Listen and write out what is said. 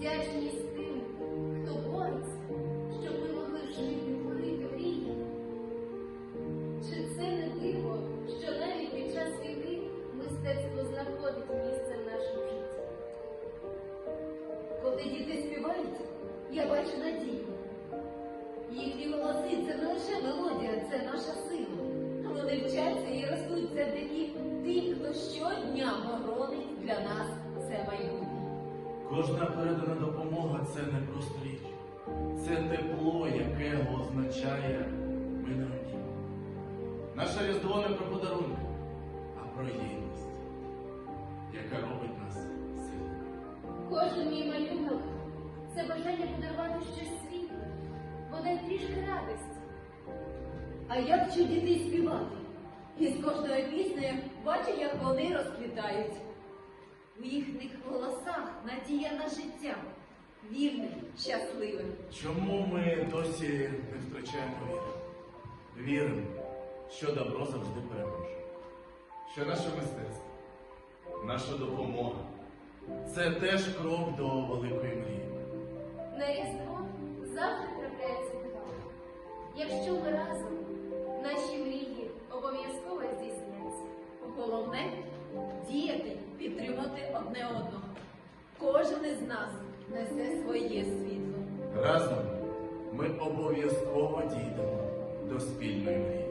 вдячність тим, хто бореться, щоб ми могли жити, творити мрії. Чи це не диво, що навіть під час війни мистецтво знаходить місце в нашому житті? Коли діти співають, я бачу надію. Їхні голоси це не лише мелодія, це наш. Кожна передана допомога це не просто річ. Це тепло, яке означає ми одні. Наше Різдво не про подарунки, а про єдність, яка робить нас сильними. Кожен мій малюнок це бажання подарувати щось світле, бодай трішки радості. А я вчу дітей співати. І з кожною піснею бачу, як вони розквітають. У їхніх голосах надія на життя, вільним, щасливим. Чому ми досі не втрачаємо віри? Віримо, що добро завжди переможе. Що наше мистецтво, наша допомога це теж крок до великої мрії. На різдво завжди трапляється дива. Якщо ми разом, наші мрії обов'язково здійсняться. Головне діяти, підтримати одне одного. Кожен із нас несе своє світло. Разом ми обов'язково дійдемо до спільної мрії.